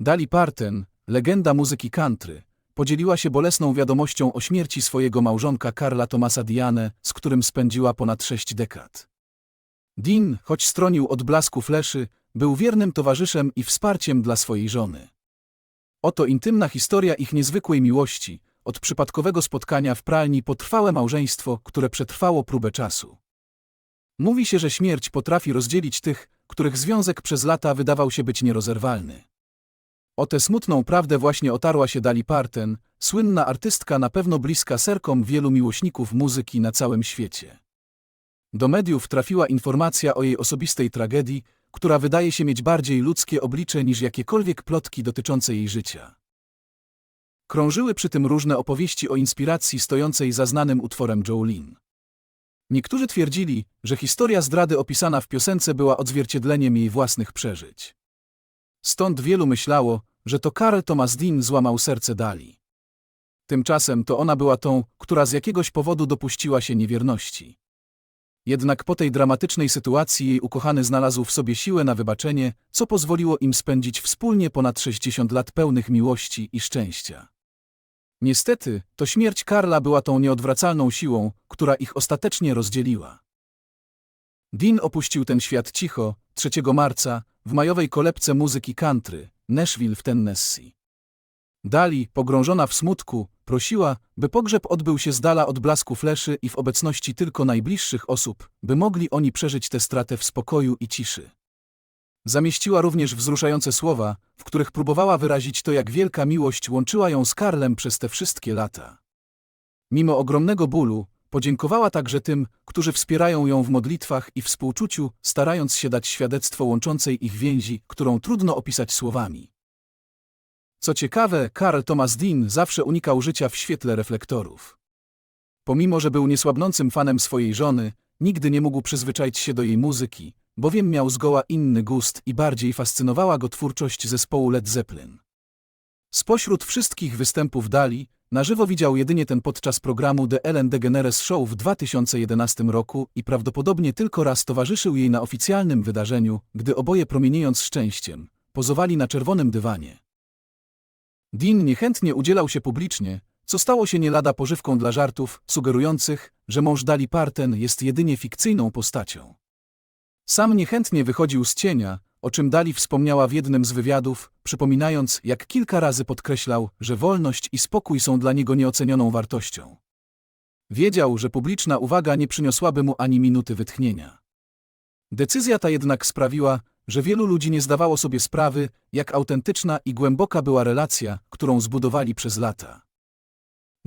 Dali Parton, legenda muzyki country, podzieliła się bolesną wiadomością o śmierci swojego małżonka Karla Thomasa Diane, z którym spędziła ponad sześć dekad. Dean, choć stronił od blasku fleszy, był wiernym towarzyszem i wsparciem dla swojej żony. Oto intymna historia ich niezwykłej miłości, od przypadkowego spotkania w pralni po trwałe małżeństwo, które przetrwało próbę czasu. Mówi się, że śmierć potrafi rozdzielić tych, których związek przez lata wydawał się być nierozerwalny. O tę smutną prawdę właśnie otarła się Dali Parton, słynna artystka na pewno bliska serkom wielu miłośników muzyki na całym świecie. Do mediów trafiła informacja o jej osobistej tragedii, która wydaje się mieć bardziej ludzkie oblicze niż jakiekolwiek plotki dotyczące jej życia. Krążyły przy tym różne opowieści o inspiracji stojącej za znanym utworem Jolene. Niektórzy twierdzili, że historia zdrady opisana w piosence była odzwierciedleniem jej własnych przeżyć. Stąd wielu myślało, że to Karl Thomas Dean złamał serce Dali. Tymczasem to ona była tą, która z jakiegoś powodu dopuściła się niewierności. Jednak po tej dramatycznej sytuacji jej ukochany znalazł w sobie siłę na wybaczenie, co pozwoliło im spędzić wspólnie ponad 60 lat pełnych miłości i szczęścia. Niestety, to śmierć Karla była tą nieodwracalną siłą, która ich ostatecznie rozdzieliła. Dean opuścił ten świat cicho, 3 marca, w majowej kolebce muzyki country, Nashville w Tennessee. Dali, pogrążona w smutku, prosiła, by pogrzeb odbył się z dala od blasku fleszy i w obecności tylko najbliższych osób, by mogli oni przeżyć tę stratę w spokoju i ciszy. Zamieściła również wzruszające słowa, w których próbowała wyrazić to, jak wielka miłość łączyła ją z Karlem przez te wszystkie lata. Mimo ogromnego bólu, podziękowała także tym, którzy wspierają ją w modlitwach i współczuciu, starając się dać świadectwo łączącej ich więzi, którą trudno opisać słowami. Co ciekawe, Karl Thomas Dean zawsze unikał życia w świetle reflektorów. Pomimo, że był niesłabnącym fanem swojej żony, nigdy nie mógł przyzwyczaić się do jej muzyki, bowiem miał zgoła inny gust i bardziej fascynowała go twórczość zespołu Led Zeppelin. Spośród wszystkich występów Dali, na żywo widział jedynie ten podczas programu The Ellen DeGeneres Show w 2011 roku i prawdopodobnie tylko raz towarzyszył jej na oficjalnym wydarzeniu, gdy oboje promieniejąc szczęściem, pozowali na czerwonym dywanie. Dean niechętnie udzielał się publicznie, co stało się nie lada pożywką dla żartów, sugerujących, że mąż Dali Parton jest jedynie fikcyjną postacią. Sam niechętnie wychodził z cienia, o czym Dali wspomniała w jednym z wywiadów, przypominając, jak kilka razy podkreślał, że wolność i spokój są dla niego nieocenioną wartością. Wiedział, że publiczna uwaga nie przyniosłaby mu ani minuty wytchnienia. Decyzja ta jednak sprawiła, że wielu ludzi nie zdawało sobie sprawy, jak autentyczna i głęboka była relacja, którą zbudowali przez lata.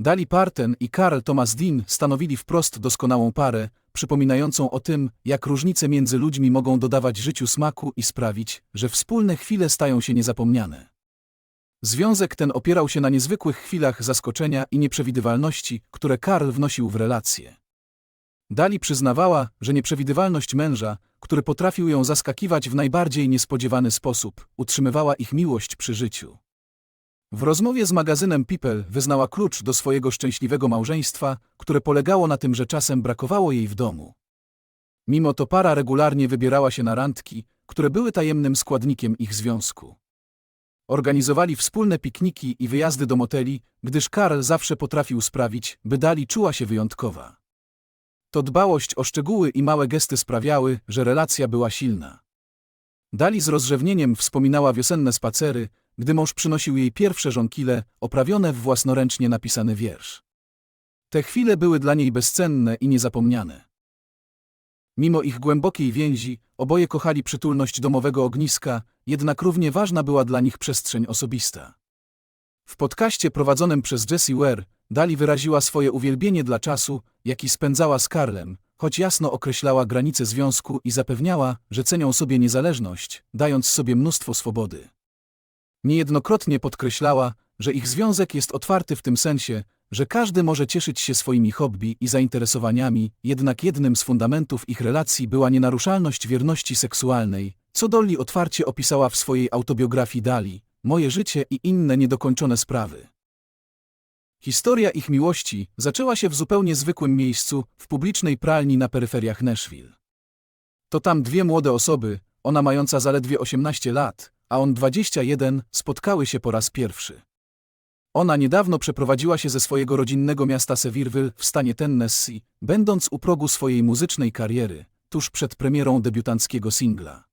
Dali Parton i Karl Thomas Dean stanowili wprost doskonałą parę, przypominającą o tym, jak różnice między ludźmi mogą dodawać życiu smaku i sprawić, że wspólne chwile stają się niezapomniane. Związek ten opierał się na niezwykłych chwilach zaskoczenia i nieprzewidywalności, które Karl wnosił w relacje. Dali przyznawała, że nieprzewidywalność męża, który potrafił ją zaskakiwać w najbardziej niespodziewany sposób, utrzymywała ich miłość przy życiu. W rozmowie z magazynem People wyznała klucz do swojego szczęśliwego małżeństwa, które polegało na tym, że czasem brakowało jej w domu. Mimo to para regularnie wybierała się na randki, które były tajemnym składnikiem ich związku. Organizowali wspólne pikniki i wyjazdy do moteli, gdyż Karl zawsze potrafił sprawić, by Dali czuła się wyjątkowa. To dbałość o szczegóły i małe gesty sprawiały, że relacja była silna. Dali z rozrzewnieniem wspominała wiosenne spacery, gdy mąż przynosił jej pierwsze żonkile, oprawione w własnoręcznie napisany wiersz. Te chwile były dla niej bezcenne i niezapomniane. Mimo ich głębokiej więzi, oboje kochali przytulność domowego ogniska, jednak równie ważna była dla nich przestrzeń osobista. W podcaście prowadzonym przez Jessie Ware, Dali wyraziła swoje uwielbienie dla czasu, jaki spędzała z Karlem, choć jasno określała granice związku i zapewniała, że cenią sobie niezależność, dając sobie mnóstwo swobody. Niejednokrotnie podkreślała, że ich związek jest otwarty w tym sensie, że każdy może cieszyć się swoimi hobby i zainteresowaniami, jednak jednym z fundamentów ich relacji była nienaruszalność wierności seksualnej, co Dolly otwarcie opisała w swojej autobiografii Dali, Moje życie i inne niedokończone sprawy. Historia ich miłości zaczęła się w zupełnie zwykłym miejscu, w publicznej pralni na peryferiach Nashville. To tam dwie młode osoby, ona mająca zaledwie 18 lat, a on 21, spotkały się po raz pierwszy. Ona niedawno przeprowadziła się ze swojego rodzinnego miasta Sevierville w stanie Tennessee, będąc u progu swojej muzycznej kariery, tuż przed premierą debiutanckiego singla.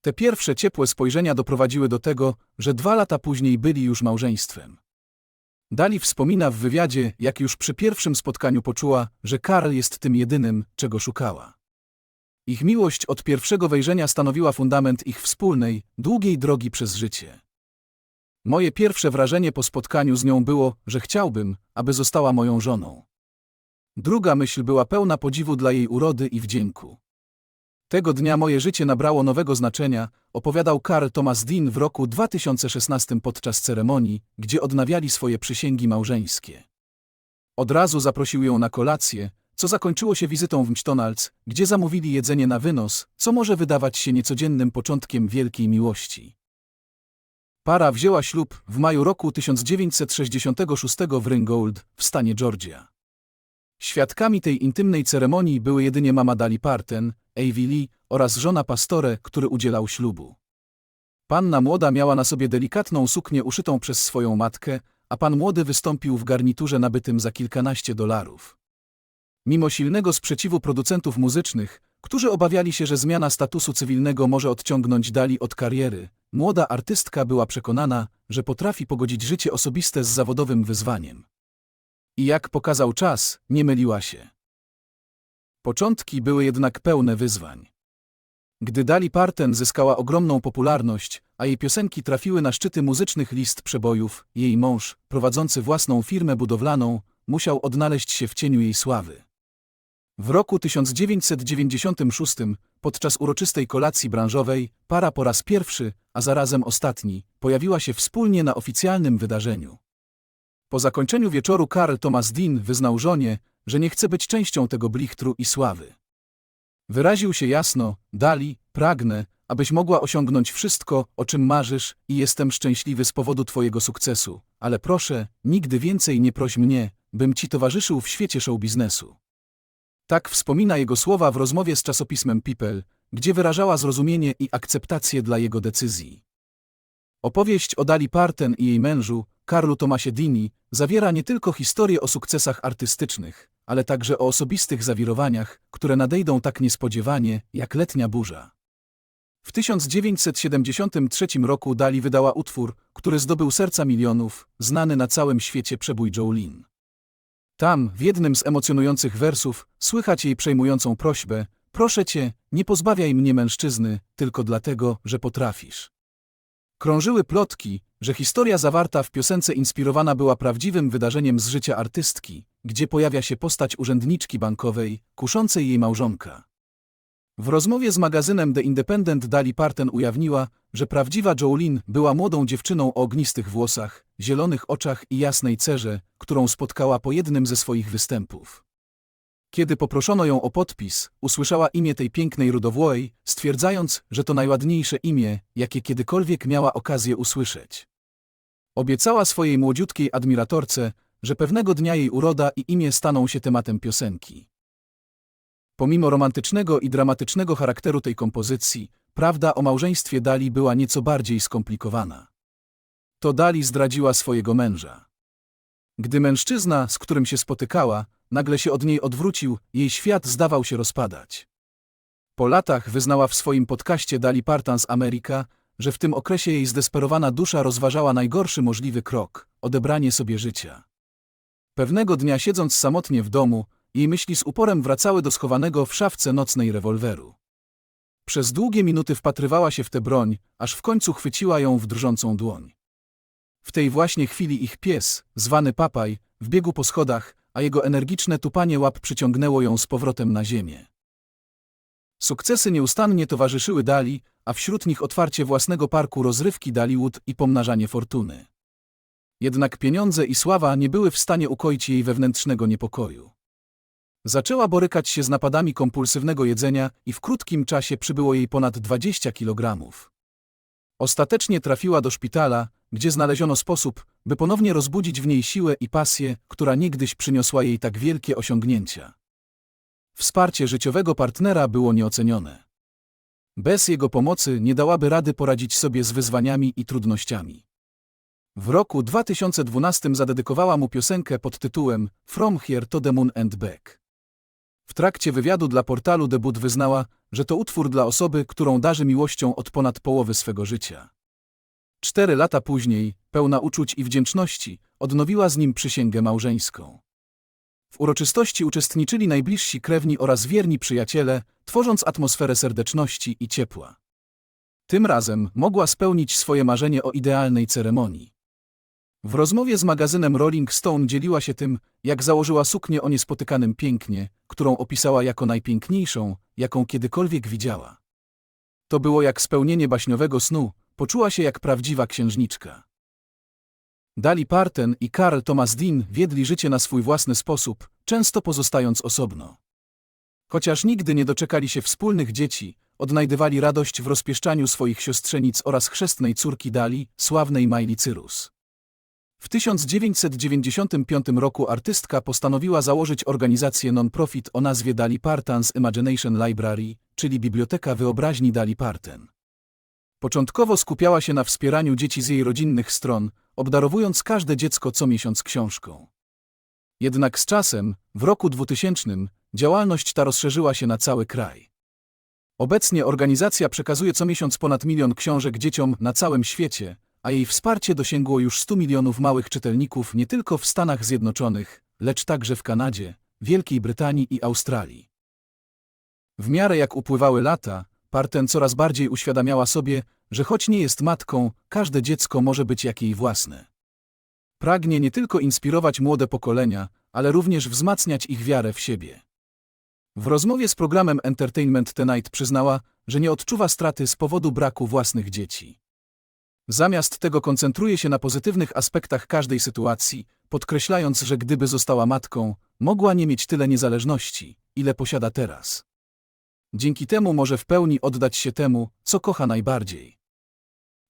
Te pierwsze ciepłe spojrzenia doprowadziły do tego, że dwa lata później byli już małżeństwem. Dali wspomina w wywiadzie, jak już przy pierwszym spotkaniu poczuła, że Karl jest tym jedynym, czego szukała. Ich miłość od pierwszego wejrzenia stanowiła fundament ich wspólnej, długiej drogi przez życie. Moje pierwsze wrażenie po spotkaniu z nią było, że chciałbym, aby została moją żoną. Druga myśl była pełna podziwu dla jej urody i wdzięku. Tego dnia moje życie nabrało nowego znaczenia, opowiadał Karl Thomas Dean w roku 2016 podczas ceremonii, gdzie odnawiali swoje przysięgi małżeńskie. Od razu zaprosił ją na kolację, co zakończyło się wizytą w McDonald's, gdzie zamówili jedzenie na wynos, co może wydawać się niecodziennym początkiem wielkiej miłości. Para wzięła ślub w maju roku 1966 w Ringgold w stanie Georgia. Świadkami tej intymnej ceremonii były jedynie mama Dali Parton, Avi Lee oraz żona pastore, który udzielał ślubu. Panna młoda miała na sobie delikatną suknię uszytą przez swoją matkę, a pan młody wystąpił w garniturze nabytym za kilkanaście dolarów. Mimo silnego sprzeciwu producentów muzycznych, którzy obawiali się, że zmiana statusu cywilnego może odciągnąć Dali od kariery, młoda artystka była przekonana, że potrafi pogodzić życie osobiste z zawodowym wyzwaniem. I jak pokazał czas, nie myliła się. Początki były jednak pełne wyzwań. Gdy Dali Parton zyskała ogromną popularność, a jej piosenki trafiły na szczyty muzycznych list przebojów, jej mąż, prowadzący własną firmę budowlaną, musiał odnaleźć się w cieniu jej sławy. W roku 1996, podczas uroczystej kolacji branżowej, para po raz pierwszy, a zarazem ostatni, pojawiła się wspólnie na oficjalnym wydarzeniu. Po zakończeniu wieczoru Karl Thomas Dean wyznał żonie, że nie chce być częścią tego blichtru i sławy. Wyraził się jasno, Dali, pragnę, abyś mogła osiągnąć wszystko, o czym marzysz i jestem szczęśliwy z powodu twojego sukcesu, ale proszę, nigdy więcej nie proś mnie, bym ci towarzyszył w świecie show biznesu. Tak wspomina jego słowa w rozmowie z czasopismem People, gdzie wyrażała zrozumienie i akceptację dla jego decyzji. Opowieść o Dali Parton i jej mężu, Karlu Tomasie Dini, zawiera nie tylko historię o sukcesach artystycznych, ale także o osobistych zawirowaniach, które nadejdą tak niespodziewanie, jak letnia burza. W 1973 roku Dali wydała utwór, który zdobył serca milionów, znany na całym świecie przebój Jolene. Tam, w jednym z emocjonujących wersów, słychać jej przejmującą prośbę: Proszę cię, nie pozbawiaj mnie mężczyzny, tylko dlatego, że potrafisz. Krążyły plotki, że historia zawarta w piosence inspirowana była prawdziwym wydarzeniem z życia artystki, gdzie pojawia się postać urzędniczki bankowej, kuszącej jej małżonka. W rozmowie z magazynem The Independent Dali Parton ujawniła, że prawdziwa Jolene była młodą dziewczyną o ognistych włosach, zielonych oczach i jasnej cerze, którą spotkała po jednym ze swoich występów. Kiedy poproszono ją o podpis, usłyszała imię tej pięknej rudowłojej, stwierdzając, że to najładniejsze imię, jakie kiedykolwiek miała okazję usłyszeć. Obiecała swojej młodziutkiej admiratorce, że pewnego dnia jej uroda i imię staną się tematem piosenki. Pomimo romantycznego i dramatycznego charakteru tej kompozycji, prawda o małżeństwie Dali była nieco bardziej skomplikowana. To Dali zdradziła swojego męża. Gdy mężczyzna, z którym się spotykała, nagle się od niej odwrócił, jej świat zdawał się rozpadać. Po latach wyznała w swoim podcaście Dali Parton z Ameryka, że w tym okresie jej zdesperowana dusza rozważała najgorszy możliwy krok odebranie sobie życia. Pewnego dnia siedząc samotnie w domu, jej myśli z uporem wracały do schowanego w szafce nocnej rewolweru. Przez długie minuty wpatrywała się w tę broń, aż w końcu chwyciła ją w drżącą dłoń. W tej właśnie chwili ich pies, zwany Papaj, wbiegł po schodach, a jego energiczne tupanie łap przyciągnęło ją z powrotem na ziemię. Sukcesy nieustannie towarzyszyły Dali, a wśród nich otwarcie własnego parku rozrywki Daliwood i pomnażanie fortuny. Jednak pieniądze i sława nie były w stanie ukoić jej wewnętrznego niepokoju. Zaczęła borykać się z napadami kompulsywnego jedzenia i w krótkim czasie przybyło jej ponad 20 kilogramów. Ostatecznie trafiła do szpitala, gdzie znaleziono sposób, by ponownie rozbudzić w niej siłę i pasję, która niegdyś przyniosła jej tak wielkie osiągnięcia. Wsparcie życiowego partnera było nieocenione. Bez jego pomocy nie dałaby rady poradzić sobie z wyzwaniami i trudnościami. W roku 2012 zadedykowała mu piosenkę pod tytułem From Here to the Moon and Back. W trakcie wywiadu dla portalu Debut wyznała, że to utwór dla osoby, którą darzy miłością od ponad połowy swego życia. Cztery lata później, pełna uczuć i wdzięczności, odnowiła z nim przysięgę małżeńską. W uroczystości uczestniczyli najbliżsi krewni oraz wierni przyjaciele, tworząc atmosferę serdeczności i ciepła. Tym razem mogła spełnić swoje marzenie o idealnej ceremonii. W rozmowie z magazynem Rolling Stone dzieliła się tym, jak założyła suknię o niespotykanym pięknie, którą opisała jako najpiękniejszą, jaką kiedykolwiek widziała. To było jak spełnienie baśniowego snu, poczuła się jak prawdziwa księżniczka. Dali Parton i Karl Thomas Dean wiedli życie na swój własny sposób, często pozostając osobno. Chociaż nigdy nie doczekali się wspólnych dzieci, odnajdywali radość w rozpieszczaniu swoich siostrzenic oraz chrzestnej córki Dali, sławnej Miley Cyrus. W 1995 roku artystka postanowiła założyć organizację non-profit o nazwie Dali Partans Imagination Library, czyli Biblioteka Wyobraźni Dali Parton. Początkowo skupiała się na wspieraniu dzieci z jej rodzinnych stron, obdarowując każde dziecko co miesiąc książką. Jednak z czasem, w roku 2000, działalność ta rozszerzyła się na cały kraj. Obecnie organizacja przekazuje co miesiąc ponad milion książek dzieciom na całym świecie, a jej wsparcie dosięgło już 100 milionów małych czytelników nie tylko w Stanach Zjednoczonych, lecz także w Kanadzie, Wielkiej Brytanii i Australii. W miarę jak upływały lata, Parten coraz bardziej uświadamiała sobie, że choć nie jest matką, każde dziecko może być jak jej własne. Pragnie nie tylko inspirować młode pokolenia, ale również wzmacniać ich wiarę w siebie. W rozmowie z programem Entertainment Tonight przyznała, że nie odczuwa straty z powodu braku własnych dzieci. Zamiast tego koncentruje się na pozytywnych aspektach każdej sytuacji, podkreślając, że gdyby została matką, mogła nie mieć tyle niezależności, ile posiada teraz. Dzięki temu może w pełni oddać się temu, co kocha najbardziej.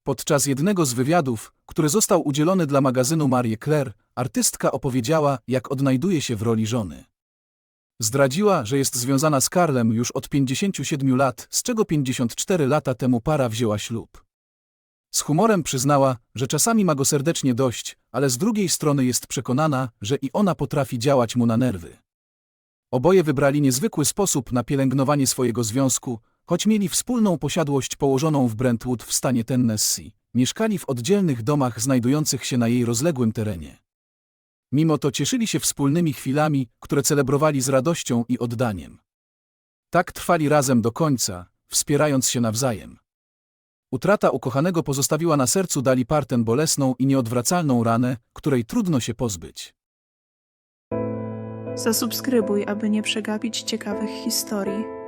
Podczas jednego z wywiadów, który został udzielony dla magazynu Marie Claire, artystka opowiedziała, jak odnajduje się w roli żony. Zdradziła, że jest związana z Karlem już od 57 lat, z czego 54 lata temu para wzięła ślub. Z humorem przyznała, że czasami ma go serdecznie dość, ale z drugiej strony jest przekonana, że i ona potrafi działać mu na nerwy. Oboje wybrali niezwykły sposób na pielęgnowanie swojego związku, choć mieli wspólną posiadłość położoną w Brentwood w stanie Tennessee. Mieszkali w oddzielnych domach znajdujących się na jej rozległym terenie. Mimo to cieszyli się wspólnymi chwilami, które celebrowali z radością i oddaniem. Tak trwali razem do końca, wspierając się nawzajem. Utrata ukochanego pozostawiła na sercu Dali Parten bolesną i nieodwracalną ranę, której trudno się pozbyć. Zasubskrybuj, aby nie przegapić ciekawych historii.